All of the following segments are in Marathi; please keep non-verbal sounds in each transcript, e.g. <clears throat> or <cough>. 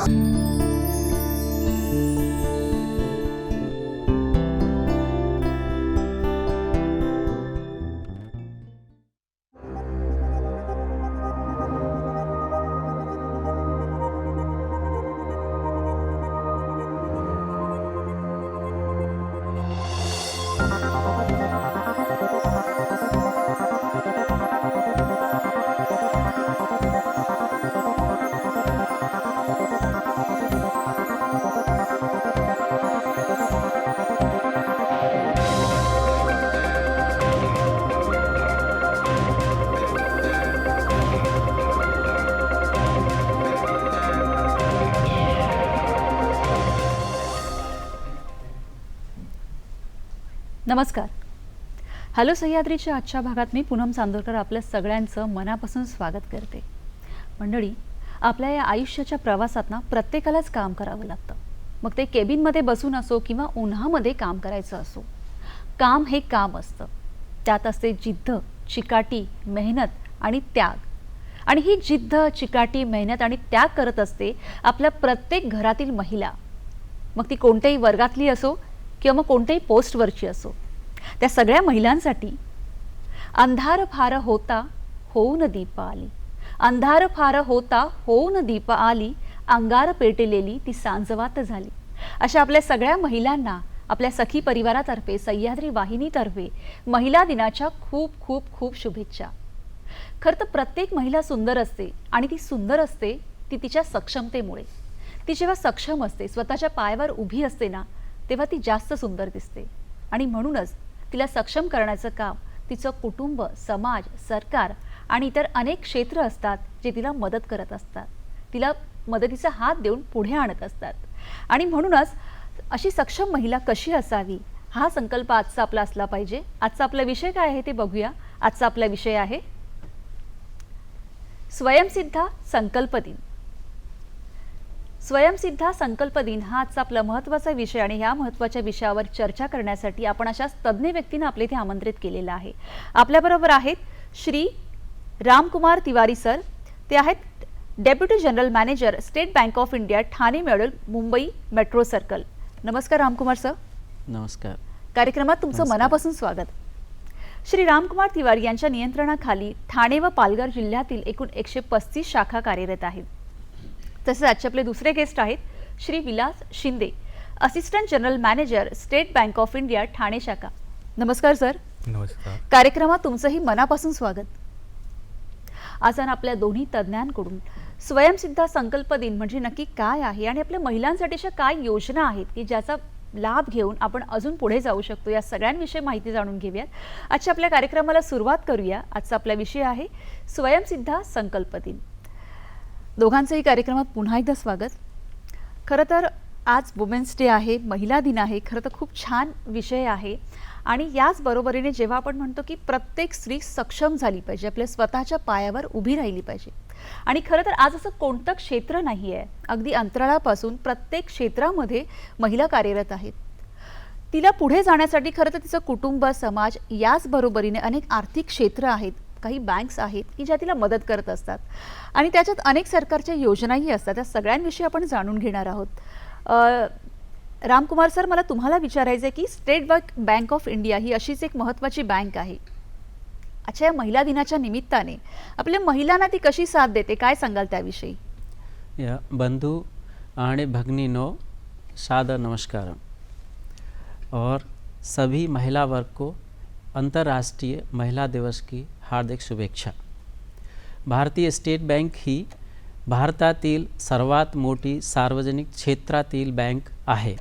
아! नमस्कार. हॅलो सह्याद्रीच्या आजच्या भागात मी पूनम चांदोरकर आपल्या सगळ्यांचं मनापासून स्वागत करते. मंडळी आपल्या या आयुष्याच्या प्रवासात ना प्रत्येकालाच काम करावं लागतं. मग ते केबिनमध्ये बसून असो किंवा उन्हामध्ये काम करायचं असो काम हे काम असतं. त्यात असते जिद्द चिकाटी मेहनत आणि त्याग. आणि ही जिद्द चिकाटी मेहनत आणि त्याग करत असते आपल्या प्रत्येक घरातील महिला. मग ती कोणत्याही वर्गातली असो किंवा मग कोणत्याही पोस्टवरची असो त्या सगळ्या महिलांसाठी. अंधार फार होता होऊन दीप आली. अंधार फार होता होऊन दीप आली. अंगार पेटलेली ती सांजवात झाली. अशा आपल्या सगळ्या महिलांना आपल्या सखी परिवारातर्फे सह्याद्री वाहिनीतर्फे महिला दिनाच्या खूप खूप खूप शुभेच्छा. खरं तर प्रत्येक महिला सुंदर असते आणि ती सुंदर असते ती तिच्या सक्षमतेमुळे. ती जेव्हा सक्षम असते स्वतःच्या पायावर उभी असते ना तेव्हा ती जास्त सुंदर दिसते. आणि म्हणूनच तिला सक्षम करण्याचं काम तिचं कुटुंब समाज सरकार आणि इतर अनेक क्षेत्र असतात जे तिला मदत करत असतात. तिला मदतीचा हात देऊन पुढे आणत असतात. आणि म्हणूनच अशी सक्षम महिला कशी असावी हा संकल्प आजचा आपला असला पाहिजे. आजचा आपला विषय काय आहे ते बघूया. आजचा आपला विषय आहे स्वयंसिद्धा संकल्प दिन. स्वयंसिद्धा संकल्प दिन हा आजचा आपला महत्त्वाचा विषय आणि ह्या महत्त्वाच्या विषयावर चर्चा करण्यासाठी आपण अशाच तज्ज्ञ व्यक्तींना आपल्या इथे आमंत्रित केलेलं आहे. आपल्याबरोबर आहेत श्री रामकुमार तिवारी सर ते आहेत deputy general manager State Bank of India Thane model Mumbai metro circle नमस्कार रामकुमार सर. नमस्कार. कार्यक्रमात तुमचं. मनापासून स्वागत. श्री रामकुमार तिवारी यांच्या नियंत्रणाखाली ठाणे व पालघर जिल्ह्यातील एकूण एकशे पस्तीस शाखा कार्यरत आहेत. तसेच आजचे आपले दुसरे गेस्ट आहेत Shri Vilas Shinde assistant general manager State Bank of India Thane शाखा. नमस्कार सर नमस्कार. कार्यक्रमात तुमचंही मनापासून स्वागत. आज आपण आपल्या दोन्ही तज्ज्ञांकडून स्वयंसिद्धा संकल्प दिन म्हणजे नक्की काय आहे आणि आपल्या महिलांसाठी अशा काय योजना आहेत की ज्याचा लाभ घेऊन आपण अजून पुढे जाऊ शकतो या सगळ्यांविषयी माहिती जाणून घेऊयात. आजच्या आपल्या कार्यक्रमाला सुरुवात करूया. आजचा आपला विषय आहे स्वयंसिद्धा संकल्प दिन. दोघांचंही कार्यक्रमात पुन्हा एकदा स्वागत. खरं तर आज वुमेन्स डे आहे महिला दिन आहे खरं तर खूप छान विषय आहे. आणि याच बरोबरीने जेव्हा आपण म्हणतो की प्रत्येक स्त्री सक्षम झाली पाहिजे आपल्या स्वतःच्या पायावर उभी राहिली पाहिजे. आणि खरं तर आज असं कोणतं क्षेत्र नाही आहे अगदी अंतराळापासून प्रत्येक क्षेत्रामध्ये महिला कार्यरत आहेत. तिला पुढे जाण्यासाठी खरं तर तिचं कुटुंब समाज याच बरोबरीने अनेक आर्थिक क्षेत्र आहेत. काही बँक्स आहेत की ज्या तिला मदत करत असतात. आणि त्याच्यात अनेक सरकारच्या योजनाही असतात. त्या सगळ्यांविषयी आपण जाणून घेणार आहोत. रामकुमार सर मला तुम्हाला विचारायचं आहे की State Bank Bank of India ही अशीच एक महत्त्वाची बँक आहे. अच्छा या महिला दिनाच्या निमित्ताने आपल्या महिलांना ती कशी साथ देते? काय सांगाल त्याविषयी? या बंधू आणि भगनीनो सादर नमस्कार और सभी महिला वर्ग को अंतर्राष्ट्रीय महिला दिवस की हार्दिक शुभेच्छा। भारतीय स्टेट बँक ही भारतातील सर्वात मोठी सार्वजनिक क्षेत्रातील बँक आहे,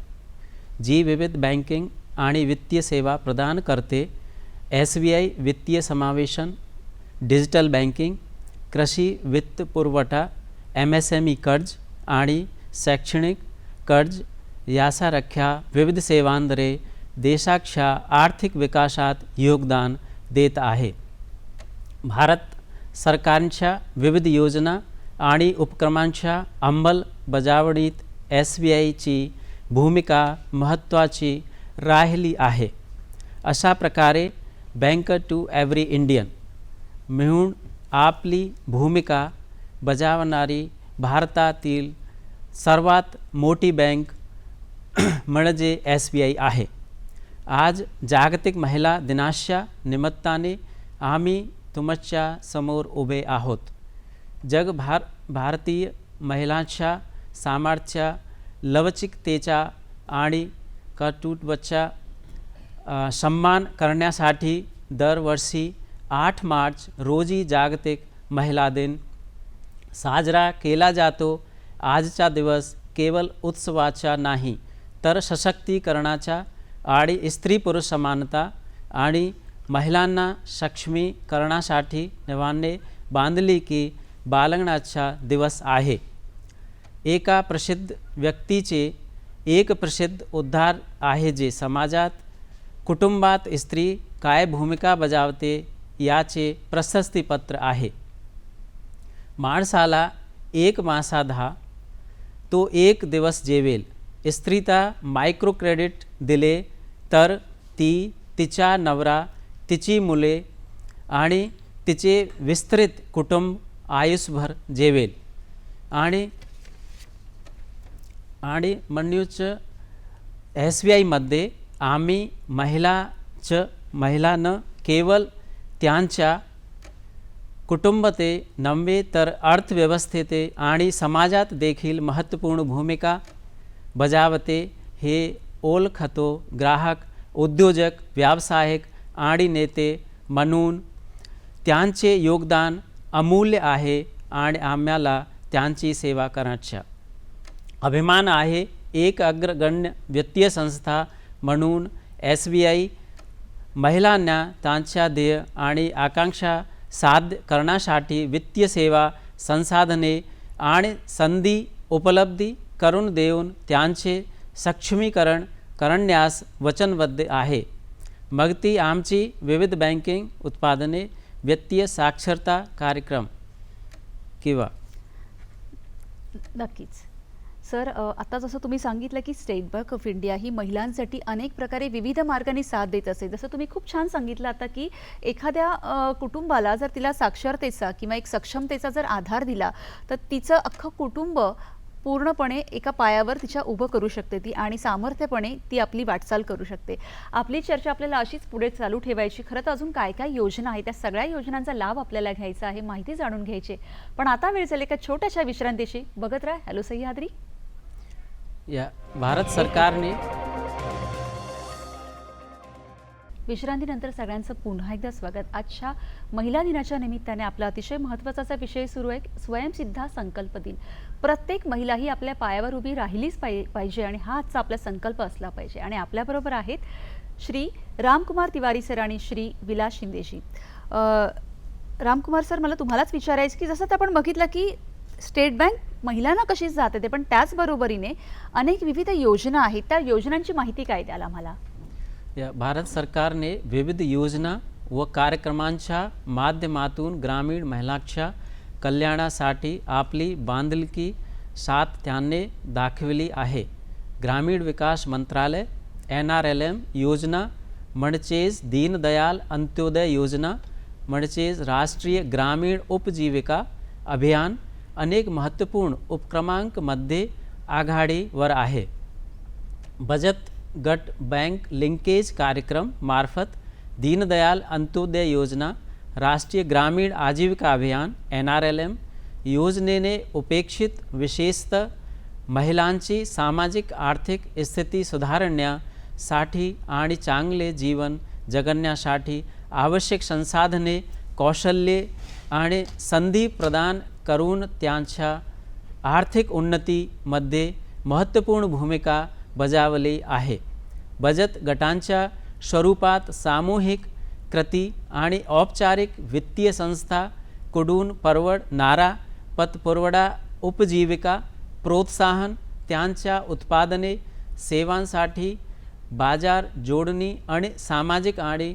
जी विविध बँकिंग आणि वित्तीय सेवा प्रदान करते. एस बी आय वित्तीय समावेशन, डिजिटल बँकिंग, कृषी वित्त पुरवठा, एम एस एम ई कर्ज आणि शैक्षणिक कर्ज यासारख्या विविध सेवांद्वारे देशाच्या आर्थिक विकासात योगदान देत आहे. भारत सरकारच्या विविध योजना आणि उपक्रमांच्या अंमलबजावणीत एस बी आयची भूमिका महत्त्वाची राहिली आहे. अशा प्रकारे बँक टू एव्हरी इंडियन मिळून आपली भूमिका बजावणारी भारतातील सर्वात मोठी बँक <clears throat> म्हणजे एस बी आय आहे. आज जागतिक महिला दिनाच्या निमित्ताने आम्ही तुमच्यासमोर उभे आहोत. जगभार भारतीय महिलांच्या सामर्थ्या लवचिकतेचा आणि कर्तृत्वाचा अ, सन्मान करण्यासाठी दरवर्षी आठ मार्च रोजी जागतिक महिला दिन साजरा केला जातो. आजचा दिवस केवळ उत्सवाचा नाही तर सशक्तीकरणाचा आणि स्त्री पुरुष समानता आणि महिलांना सक्षमीकरणासाठी नवाने बांधली की बालगणाचा दिवस आहे. एका प्रसिद्ध व्यक्तीचे एक प्रसिद्ध उद्धार आहे जे समाजात कुटुंबात स्त्री काय भूमिका बजावते याचे प्रशस्तीपत्र आहे. माणसाला एक मासाधा तो एक दिवस जेवेल. स्त्रीता मायक्रो क्रेडिट दिले तर ती तिचा नवरा तिची मुले आणि तिचे विस्तृत कुटुंब आयुष्यभर जेवेल. आणि आणि म्हणूच एस बी आयमध्ये आम्ही महिलाच महिलानं केवळ त्यांच्या कुटुंब ते नव्हे तर अर्थव्यवस्थेते आणि समाजात देखील महत्त्वपूर्ण भूमिका बजावते हे ओळखतो ग्राहक उद्योजक व्यावसायिक आणि नेते म्हणून त्यांचे योगदान अमूल्य आहे आणि आम्हाला त्यांची सेवा करण्याचा. अभिमान आहे एक अग्रगण्य वित्तीय संस्था म्हणून एस बी आय महिलांना त्यांच्या ध्येय आणि आकांक्षा साध्य करण्यासाठी वित्तीय सेवा संसाधने आणि संधी उपलब्धी करून देऊन त्यांचे सक्षमीकरण करण्यास वचनबद्ध आहे. मग ती आमची विविध बँकिंग उत्पादने वित्तीय साक्षरता कार्यक्रम. किंवा? नक्कीच. सर आता जसं तुम्ही सांगितलं की स्टेट बँक ऑफ इंडिया ही महिलांसाठी अनेक प्रकारे विविध मार्गाने साथ देत असते जसं तुम्ही खूप छान सांगितलं आता की एखाद्या कुटुंबाला जर तिला साक्षरतेचा किंवा एक सक्षमतेचा जर आधार दिला तर तिचं अख्खं कुटुंब पूर्णपणे एका पायावर तिच्या उभं करू शकते ती आणि सामर्थ्यपणे ती आपली वाटचाल करू शकते. आपली चर्चा आपल्याला अशीच पुढे चालू ठेवायची. खरं तर अजून काय काय योजना आहेत? त्या सगळ्या योजनांचा लाभ आपल्याला घ्यायचा आहे माहिती जाणून घ्यायची आहे. पण आता वेळ झाली एका छोट्याशा विश्रांतीशी. बघत राहा. हॅलो सह्याद्री. या भारत सरकारने विश्रांतीनंतर सगळ्यांचं पुन्हा एकदा स्वागत. आजच्या महिला दिनाच्या निमित्ताने आपला अतिशय महत्त्वाचा असा विषय सुरू आहे. स्वयंसिद्धा संकल्प दिन. प्रत्येक महिला ही आपल्या पायावर उभी राहिलीच पाहि पाहिजे आणि हा आजचा आपला संकल्प असला पाहिजे. आणि आपल्याबरोबर आहेत श्री रामकुमार तिवारी सर आणि श्री विलास शिंदेजी. रामकुमार सर मला तुम्हालाच विचारायचं की जसं आपण बघितलं की स्टेट बँक महिलांना कशीच जाते ते पण त्याचबरोबरीने अनेक विविध योजना आहेत. त्या योजनांची माहिती काय द्याल आम्हाला? या भारत सरकारने विविध योजना व कार्यक्रमांच्या माध्यमातून ग्रामीण महिलांच्या कल्याणासाठी आपली बांधिलकी सातत्याने दाखविली आहे. ग्रामीण विकास मंत्रालय एन आर एल एम योजना म्हणजेच दीनदयाल अंत्योदय योजना म्हणजेच राष्ट्रीय ग्रामीण उपजीविका अभियान अनेक महत्त्वपूर्ण उपक्रमांकमध्ये आघाडीवर आहे. बचत गट बँक लिंकेज कार्यक्रम मार्फत दीनदयाल अंत्योदय योजना राष्ट्रीय ग्रामीण आजीविका अभियान एन आर एल एम योजनेने उपेक्षित विशेषतः महिलांची सामाजिक आर्थिक स्थिती सुधारण्यासाठी आणि चांगले जीवन जगण्यासाठी आवश्यक संसाधने कौशल्ये आणि संधी प्रदान करून त्यांच्या आर्थिक उन्नतीमध्ये महत्त्वपूर्ण भूमिका बजावली आहे. बचत गटांच्या स्वरूपात सामूहिक कृती आणि औपचारिक वित्तीय संस्था कुडून परवड नारा पतपुरवडा उपजीविका प्रोत्साहन त्यांच्या उत्पादने सेवांसाठी बाजार जोडणी आणि सामाजिक आणि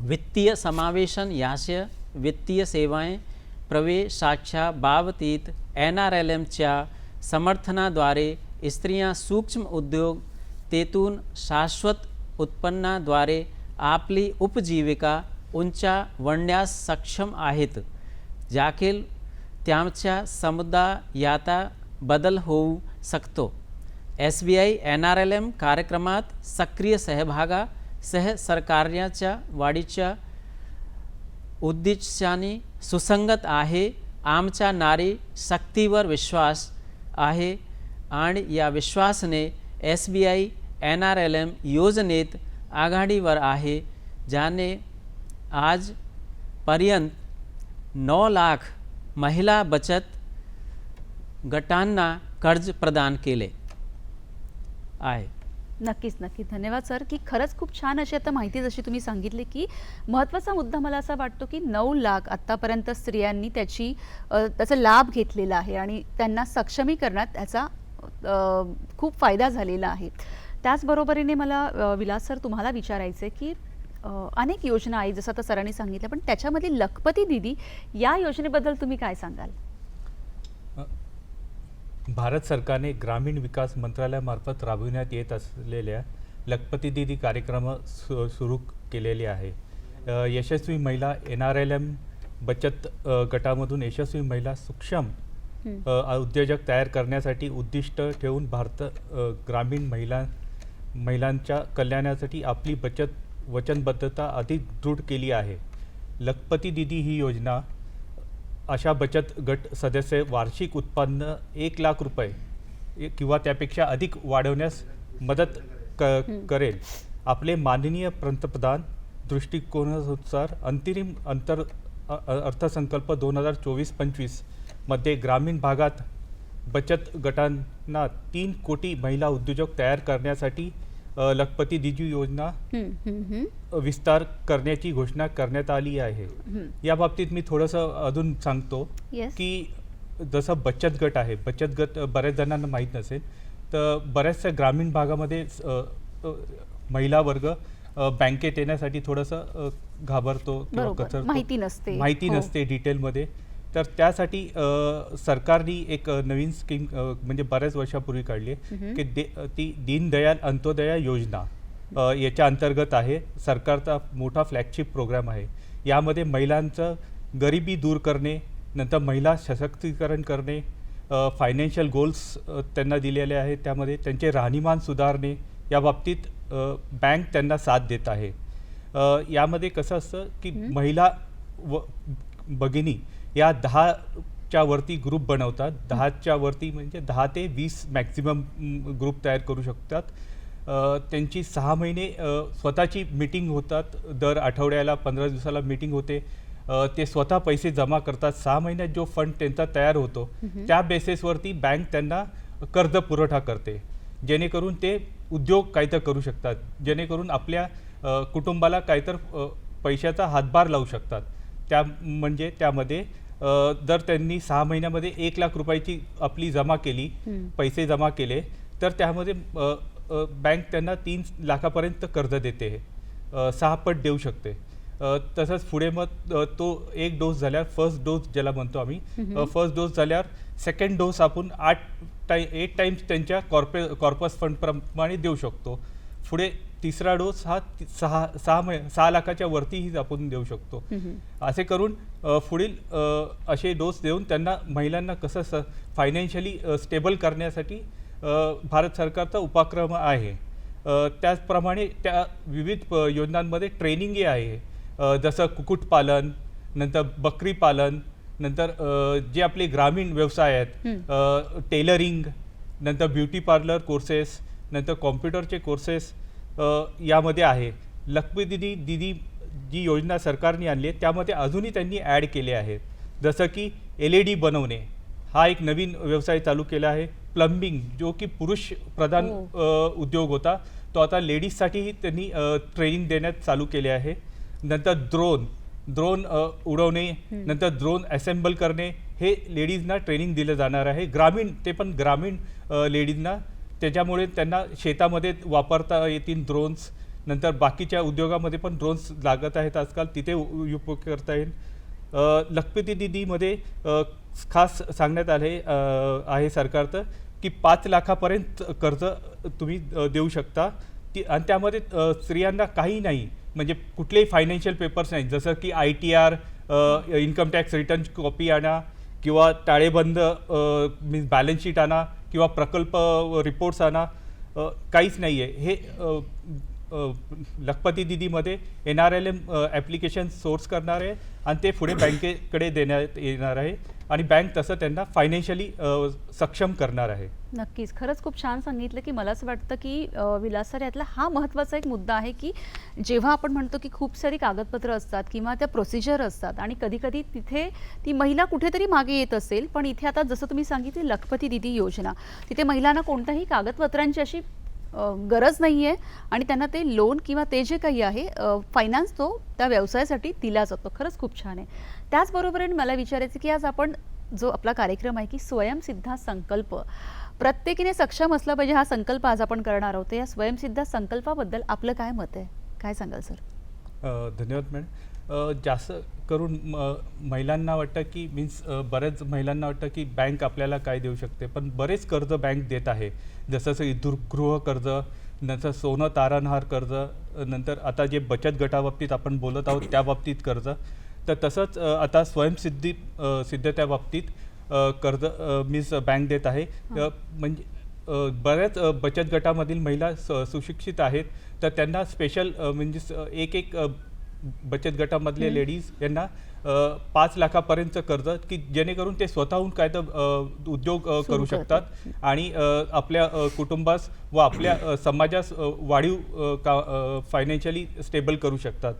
वित्तीय समावेशन याश वित्तीय सेवाएं प्रवेशाच्या बाबतीत एन आर एल एमच्या समर्थनाद्वारे स्त्रिया सूक्ष्म उद्योग तेथून शाश्वत उत्पन्नाद्वारे आपली उपजीविका उंचावण्यास सक्षम आहेत जाखील त्यांच्या समुदायाता बदल होऊ शकतो S B I N R L M कार्यक्रमात सक्रिय सहभागा सह सरकारच्या वाढीच्या उद्दिष्टाने सुसंगत आहे आमच्या नारी शक्तीवर विश्वास आहे आणि या विश्वासने S B I N R L M योजनेत आघाडीवर आहे ज्याने आजपर्यंत नऊ लाख महिला बचत गटांना कर्ज प्रदान केले आहे. नक्कीच नक्कीच. धन्यवाद सर की खरंच खूप छान अशी आता माहिती जशी तुम्ही सांगितली की महत्त्वाचा मुद्दा मला असा वाटतो की नऊ लाख आत्तापर्यंत स्त्रियांनी त्याची त्याचा लाभ घेतलेला आहे आणि त्यांना सक्षमीकरणात त्याचा खूप फायदा झालेला आहे. त्याचबरोबरीने मला विलास सर तुम्हाला विचारायचं आहे की अनेक योजना आहेत जसं आता सरांनी सांगितलं पण त्याच्यामध्ये लखपती दिदी या योजनेबद्दल तुम्ही काय सांगाल? भारत सरकारने ग्रामीण विकास मंत्रालयामार्फत राबविण्यात येत असलेल्या लखपती दिदी कार्यक्रम सुरू केलेले आहे. यशस्वी महिला एन आर एल एम बचत गटामधून यशस्वी महिला सूक्ष्म उद्योजक तयार करण्यासाठी उद्दिष्ट ठेवून भारत ग्रामीण महिला महिलांच्या कल्याणासाठी आपली बचत वचनबद्धता अधिक दृढ केली आहे. लखपती दिदी ही योजना अशा बचत गट सदस्य वार्षिक उत्पन्न एक लाख रुपये किंवा त्यापेक्षा अधिक वाढवण्यास मदत क करेल. आपले माननीय पंतप्रधान दृष्टिकोनानुसार अंतरिम अंतर अर्थसंकल्प दोन हजार चोवीस पंचवीसमध्ये ग्रामीण भागात बचत गटांना तीन कोटी महिला उद्योजक तयार करण्यासाठी लखपती दिजू योजना विस्तार करण्याची घोषणा करण्यात आली आहे. या बाबतीत मी थोडंसं अजून सांगतो. की जसं बचत गट आहे बचत गट बऱ्याच जणांना माहीत नसेल तर बऱ्याचशा ग्रामीण भागामध्ये महिला वर्ग बँकेत येण्यासाठी थोडंसं घाबरतो किंवा. कचरतो. माहिती नसते. माहिती हो. नसते डिटेलमध्ये तर त्यासाठी सरकारने एक नवीन स्कीम म्हणजे बऱ्याच वर्षापूर्वी काढली आहे. की दे ती दीनदयाल अंत्योदया योजना याच्या अंतर्गत आहे सरकारचा मोठा फ्लॅगशिप प्रोग्राम आहे यामध्ये महिलांचं गरिबी दूर करणे नंतर महिला सशक्तीकरण करणे फायनान्शियल गोल्स त्यांना दिलेले आहेत त्यामध्ये त्यांचे राहणीमान सुधारणे या बाबतीत बँक त्यांना साथ देत आहे यामध्ये कसं असतं की. महिला व भगिनी या दहाच्या वरती ग्रुप बनवतात. दहाच्या वरती म्हणजे दहा ते वीस मॅक्झिमम ग्रुप तयार करू शकतात. त्यांची सहा महिने स्वतःची मीटिंग होतात. दर आठवड्याला पंधरा दिवसाला मीटिंग होते. ते स्वतः पैसे जमा करतात. सहा महिन्यात जो फंड त्यांचा तयार होतो. त्या बेसिसवरती बँक त्यांना कर्ज पुरवठा करते. जेणेकरून ते उद्योग काहीतर करू शकतात. जेणेकरून आपल्या कुटुंबाला काहीतर पैशाचा हातभार लावू शकतात. त्या म्हणजे त्यामध्ये जर त्यांनी सहा महिन्यामध्ये एक लाख रुपयाची आपली जमा केली. पैसे जमा केले तर त्यामध्ये बँक त्यांना तीन लाखापर्यंत कर्ज देते सहा पट देऊ शकते तसंच पुढे मग तो एक डोस झाल्यावर फर्स्ट डोस ज्याला म्हणतो आम्ही. फर्स्ट डोस झाल्यावर सेकंड डोस आपण आठ टाई एट टाइम्स त्यांच्या कॉर्पे कॉर्पस फंडप्रमाणे देऊ शकतो पुढे तिसरा डोस हा सहा सहा महि सहा लाखाच्या वरतीही आपण देऊ शकतो. असे करून पुढील असे डोस देऊन त्यांना महिलांना कसं स फायनान्शियली स्टेबल करण्यासाठी भारत सरकारचा उपक्रम आहे. त्याचप्रमाणे त्या विविध योजनांमध्ये ट्रेनिंगही आहे. जसं कुक्कुटपालन नंतर बकरी पालन नंतर जे आपले ग्रामीण व्यवसाय आहेत टेलरिंग नंतर ब्युटी पार्लर कोर्सेस नंतर कॉम्प्युटरचे कोर्सेस यामध्ये आहे. लखपती दिदी दिदी जी योजना सरकारने आणली आहे त्यामध्ये अजूनही त्यांनी ॲड केले आहेत जसं की एल ई डी बनवणे हा एक नवीन व्यवसाय चालू केला आहे. प्लंबिंग जो की पुरुष प्रधान हो. उद्योग होता तो आता लेडीजसाठीही त्यांनी ट्रेनिंग देण्यात चालू केले आहे. नंतर ड्रोन ड्रोन उडवणे. नंतर ड्रोन असेंबल करणे हे लेडीजना ट्रेनिंग दिलं जाणार आहे. ग्रामीण ते पण ग्रामीण लेडीजना त्याच्यामुळे त्यांना शेतामध्ये वापरता येतील ड्रोन्स नंतर बाकीच्या उद्योगामध्ये पण ड्रोन्स लागत आहेत आजकाल. तिथे उपयोग करता येईल. लखपती दिदीमध्ये खास सांगण्यात आले आहे सरकारचं की पाच लाखापर्यंत कर्ज तुम्ही देऊ शकता. ती आणि त्यामध्ये स्त्रियांना काही नाही. म्हणजे कुठलेही फायनान्शियल पेपर्स नाही जसं की I T R income tax return copy आणा किंवा ताळेबंद मीन्स बॅलन्स शीट आणा किंवा प्रकल्प रिपोर्ट्स आणा काहीच नाही आहे हे लखपती दिदीमध्ये N R L M application source करणार आहे आणि ते पुढे बँकेकडे देण्यात येणार आहे. आणि बँक तसं त्यांना फायनान्शियली सक्षम करणार आहे. नक्कीच. खरंच खूप छान सांगितलं की मला असं वाटतं की अ, विलास सर यातला हा महत्त्वाचा एक मुद्दा आहे की जेव्हा आपण म्हणतो की खूप सारी कागदपत्रं असतात किंवा त्या प्रोसिजर असतात आणि कधीकधी तिथे ती महिला कुठेतरी मागे येत असेल पण इथे आता जसं तुम्ही सांगितली लखपती दिदी योजना तिथे महिलांना कोणत्याही कागदपत्रांची अशी गरज नाही आहे आणि त्यांना ते लोन किंवा ते जे काही आहे फायनान्स तो त्या व्यवसायासाठी दिला जातो. खरंच खूप छान आहे. त्याचबरोबर मला विचारायचं की आज आपण जो आपला कार्यक्रम आहे की स्वयंसिद्धा संकल्प प्रत्येकीने सक्षम असला पाहिजे हा संकल्प आज आपण करणार आहोत. या स्वयंसिद्धा संकल्पाबद्दल आपलं काय मत आहे? काय सांगाल सर? धन्यवाद मॅडम. जास्त करून म- महिलांना वाटतं की मीन्स बऱ्याच महिलांना वाटतं की बँक आपल्याला काय देऊ शकते. पण बरेच कर्ज बँक देत आहे. जसं गृह कर्ज नंतर सोनं तारणहार कर्ज नंतर आता जे बचत गटाबाबतीत आपण बोलत आहोत त्या बाबतीत कर्ज. तर तसंच आता स्वयंसिद्धी सिद्धत्या बाबतीत कर्ज मीन्स बँक देत आहे. म्हणजे बऱ्याच बचत गटामधील महिला स सुशिक्षित आहेत. तर त्यांना स्पेशल म्हणजे एक एक बचत गटामधले. लेडीज यांना पाच लाखापर्यंतचं कर्ज की जेणेकरून ते स्वतःहून काय तर उद्योग करू शकतात. आणि आपल्या कुटुंबास व आपल्या समाजास वाढीव का फायनान्शियली स्टेबल करू शकतात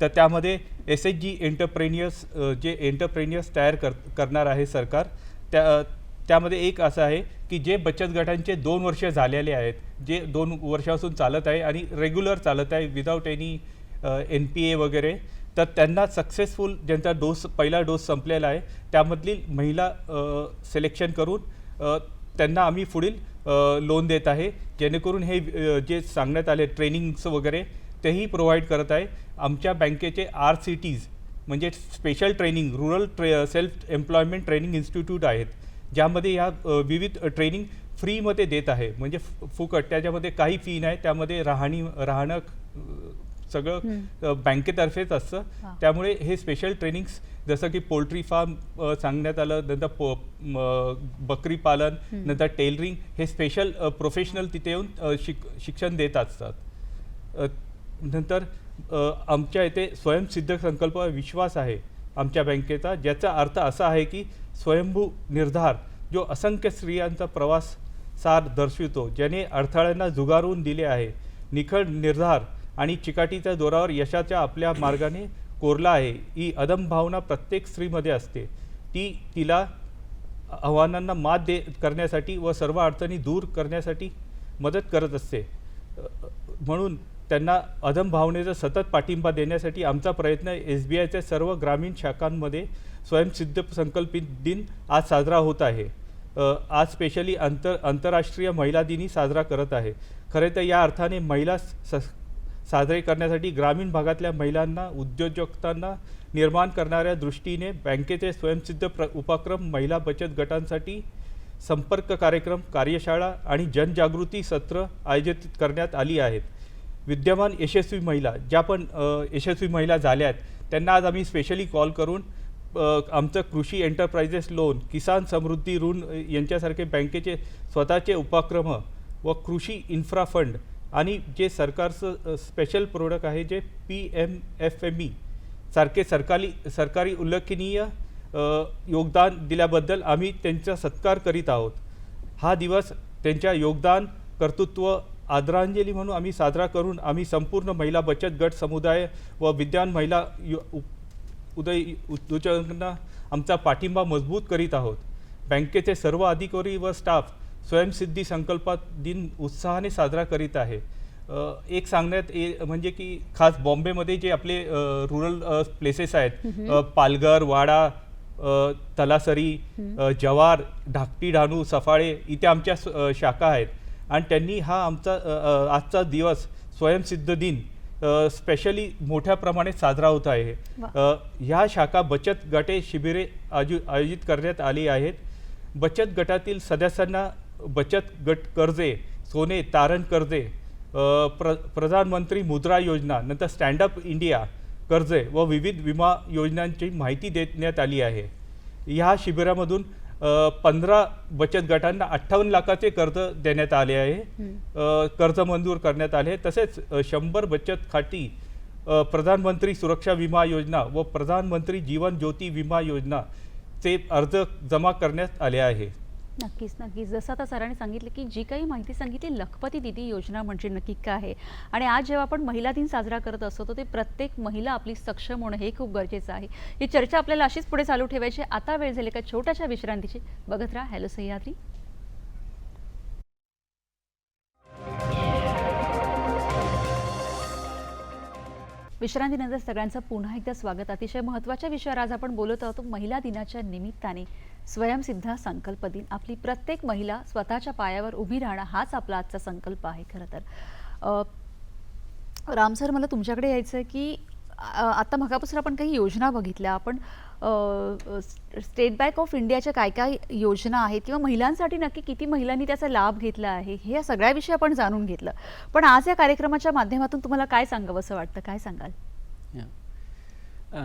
तर त्यामध्ये एस एच जी एंटरप्रेन्युअर्स जे एंटरप्रेन्युअर्स तयार कर करणार आहे सरकार त्या त्यामध्ये एक असं आहे की जे बचत गटांचे दोन वर्ष झालेले आहेत जे दोन वर्षापासून चालत आहे आणि रेग्युलर चालत आहे without any N P A वगैरे तर त्यांना सक्सेसफुल ज्यांचा डोस पहिला डोस संपलेला आहे त्यामधली महिला सिलेक्शन करून त्यांना आम्ही पुढील लोन देत आहे. जेणेकरून हे जे सांगण्यात आले ट्रेनिंग्स वगैरे तेही प्रोव्हाइड करत आहे. आमच्या बँकेचे आर सी टीज म्हणजे स्पेशल ट्रेनिंग रुरल ट्रे सेल्फ एम्प्लॉयमेंट ट्रेनिंग इन्स्टिट्यूट आहेत ज्यामध्ये ह्या विविध ट्रेनिंग फ्रीमध्ये देत आहे. म्हणजे फुकट त्याच्यामध्ये काही फी नाही त्यामध्ये राहणी राहणं सगळं बँकेतर्फेच असतं. त्यामुळे हे स्पेशल ट्रेनिंग्स जसं की पोल्ट्री फार्म सांगण्यात आलं नंतर बकरी पालन. नंतर टेलरिंग हे स्पेशल प्रोफेशनल तिथे येऊन शिक शिक्षण देत असतात नंतर आमच्या इथे स्वयंसिद्ध संकल्प विश्वास आहे आमच्या बँकेचा ज्याचा अर्थ असा आहे की स्वयंभू निर्धार जो असंख्य स्त्रियांचा प्रवास सार दर्शवितो ज्याने अडथळ्यांना झुगारून दिले आहे निखळ निर्धार आणि चिकाटीच्या जोरावर यशाच्या आपल्या मार्गाने कोरला आहे. ही अदम भावना प्रत्येक स्त्रीमध्ये असते. ती तिला आव्हानांना मात दे करण्यासाठी व सर्व अडचणी दूर करण्यासाठी मदत करत असते. म्हणून त्यांना अधम भावनेचा सतत पाठिंबा देण्यासाठी आमचा प्रयत्न एस बी आयच्या सर्व ग्रामीण शाखांमध्ये स्वयंसिद्ध संकल्पित दिन आज साजरा होत आहे. आज स्पेशली आंतर आंतरराष्ट्रीय महिला दिनी साजरा करत आहे. खरे तर या अर्थाने महिला स साजरे करण्यासाठी ग्रामीण भागातल्या महिलांना उद्योजकतांना निर्माण करणाऱ्या दृष्टीने बँकेचे स्वयंसिद्ध प्र उपक्रम महिला बचत गटांसाठी संपर्क कार्यक्रम कार्यशाळा आणि जनजागृती सत्र आयोजित करण्यात आली आहेत. विद्यमान यशस्वी महिला ज्या पण यशस्वी महिला झाल्या आहेत त्यांना आज आम्ही स्पेशली कॉल करून आमचं कृषी एंटरप्राइजेस लोन किसान समृद्धी ऋण यांच्यासारखे बँकेचे स्वतःचे उपक्रम व कृषी इन्फ्रा फंड आणि जे सरकारचं स्पेशल प्रोडक्ट आहे जे P M F M E सारखे सरकारी सरकारी उल्लेखनीय योगदान दिल्याबद्दल आम्ही त्यांचा सत्कार करीत आहोत. हा दिवस त्यांच्या योगदान कर्तृत्व आदरांजली म्हणून आम्ही साजरा करून आम्ही संपूर्ण महिला बचत गट समुदाय व विद्यान महिला यु- उदय उद्योजकांना आमचा पाठिंबा मजबूत करीत आहोत. बँकेचे सर्व अधिकारी व स्टाफ स्वयंसिद्धी संकल्पात दिन उत्साहाने साजरा करीत आहे. एक सांगण्यात ये म्हणजे की खास बॉम्बेमध्ये जे आपले रुरल प्लेसेस आहेत पालघर वाडा तलासरी जवार धाकटी डहाणू सफाळे इथे आमच्या शाखा आहेत. आणि त्यांनी हा आमचा आजचा दिवस स्वयंसिद्ध दिन स्पेशली मोठ्या प्रमाणात साजरा होत आहे. ह्या शाखा बचत गटे शिबिरे आयोजित करण्यात आली आहेत. बचत गटातील सदस्यांना बचत गट कर्जे सोने तारण कर्जे प्र प्रधानमंत्री मुद्रा योजना नंतर स्टँडअप इंडिया कर्जे व विविध विमा योजनांची माहिती देण्यात आली आहे. ह्या शिबिरामधून पंधरा बचत गटांना अठ्ठावन्न लाखाचे कर्ज देण्यात आले आहे. कर्ज मंजूर करण्यात आले. तसेच शंभर बचत खाती प्रधानमंत्री सुरक्षा विमा योजना व प्रधानमंत्री जीवन ज्योती विमा योजना चे अर्ज जमा करण्यात आले आहे. नक्कीच नक्कीच. जसं आता सरांनी सांगितलं की जी काही माहिती सांगितली लखपती दिदी योजना म्हणजे नक्की काय? आहे आणि आज जेव्हा आपण महिला दिन साजरा करत असतो तर ते प्रत्येक महिला आपली सक्षम होणं हे खूप गरजेचं आहे. ही चर्चा आपल्याला अशीच पुढे चालू ठेवायची आता वेळ झाली का छोट्याशा विश्रांतीची. बघत राहा हॅलो सह्याद्री. विश्रांतीनंतर सगळ्यांचं पुन्हा एकदा स्वागत. अतिशय महत्त्वाच्या विषयावर आज आपण बोलत आहोत महिला दिनाच्या निमित्ताने. स्वयंसिद्धा संकल्प दिन. आपली प्रत्येक महिला स्वतःच्या पायावर उभी राहणं हाच आपला आजचा संकल्प आहे खरं तर. राम सर मला तुमच्याकडे यायचं आहे की आत्ता आता मगापासून आपण काही योजना बघितल्या. आपण स्टेट बँक ऑफ इंडियाच्या काय काय योजना आहेत किंवा महिलांसाठी नक्की किती महिलांनी त्याचा लाभ घेतला आहे हे या सगळ्याविषयी आपण जाणून घेतलं. पण आज या कार्यक्रमाच्या माध्यमातून तुम्हाला काय सांगावं असं वाटतं? काय सांगाल?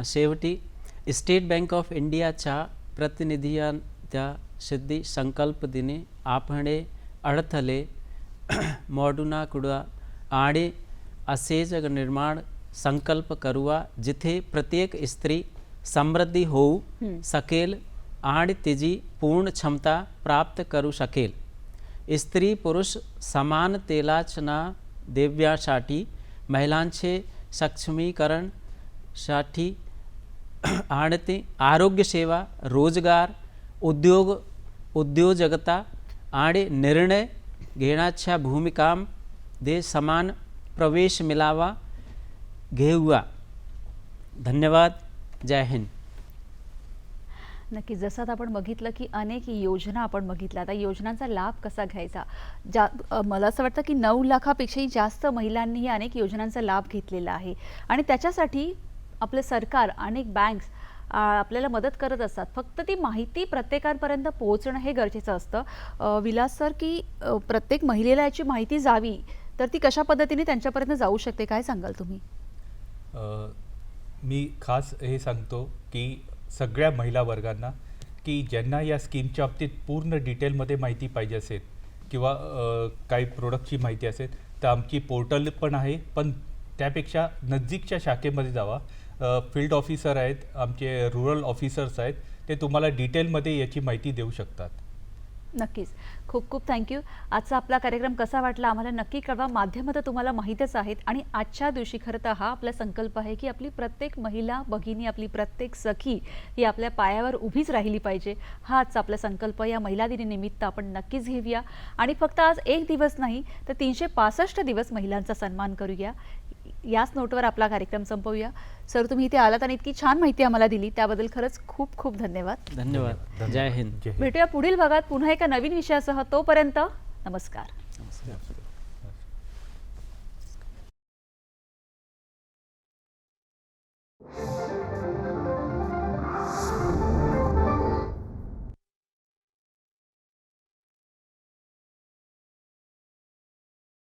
शेवटी स्टेट बँक ऑफ इंडियाच्या प्रतिनिधियांच्या सिद्धी संकल्प दिने आपणे अडथले <clears throat> मोडुनाकुडा आणि असेज निर्माण संकल्प करूवा जिथे प्रत्येक स्त्री समृद्धी होऊ शकेल आणि तिची पूर्ण क्षमता प्राप्त करू शकेल. स्त्री पुरुष समान तेलाचना दिव्यासाठी महिलांचे सक्षमीकरणसाठी <clears throat> आणि ते आरोग्यसेवा रोजगार उद्योग उद्योजकता आणि निर्णय घेण्याच्या भूमिकाम दे समान प्रवेश मिळावा घेऊया. धन्यवाद. जय हिंद. नक्की जसं आता आपण बघितलं की अनेक योजना आपण बघितल्या. आता योजनांचा लाभ कसा घ्यायचा? ज्या मला असं वाटतं की नऊ लाखापेक्षाही जास्त महिलांनी अनेक योजनांचा लाभ घेतलेला आहे. आणि त्याच्यासाठी आपलं सरकार अनेक बँक्स आपल्याला मदत करत असतात. फक्त ती माहिती प्रत्येकापर्यंत पोहोचणं हे गरजेचं असतं. विलास सर की प्रत्येक महिलेला याची माहिती जावी तर ती कशा पद्धतीने त्यांच्यापर्यंत जाऊ शकते? काय सांगाल तुम्ही? मी खास हे सांगतो की सगळ्या महिला वर्गांना की ज्यांना या स्कीमच्या बाबतीत पूर्ण डिटेलमध्ये माहिती पाहिजे असेल किंवा काही प्रोडक्टची माहिती असेल तर आमची पोर्टल पण आहे पण त्यापेक्षा नजीकच्या शाखेमध्ये जावा. फील्ड ऑफिसर आहेत आमचे रुरल ऑफिसर्स आहेत ते तुम्हाला डिटेलमध्ये याची माहिती देऊ शकतात. नक्कीच. खूप खूप थँक्यू आजचा आपला कार्यक्रम कसा वाटला आम्हाला नक्की कळवा. माध्यमं तर तुम्हाला माहीतच आहेत. आणि आजच्या दिवशी खरं तर हा आपला संकल्प आहे की आपली प्रत्येक महिला भगिनी आपली प्रत्येक सखी ही आपल्या पायावर उभीच राहिली पाहिजे. हा आजचा आपला संकल्प या महिला दिनानिमित्त आपण नक्कीच घेऊया. आणि फक्त आज एक दिवस नाही तर तीनशे पासष्ट दिवस महिलांचा सन्मान करूया. याच नोटवर आपला कार्यक्रम संपवूया. सर तुम्ही इथे आलात आणि इतकी छान माहिती आम्हाला दिली. त्याबद्दल खरंच खूप खूप धन्यवाद. धन्यवाद. जय हिंद. भेटूया पुढील भागात पुन्हा एका नवीन विषयासह. तोपर्यंत नमस्कार. नमस्कार.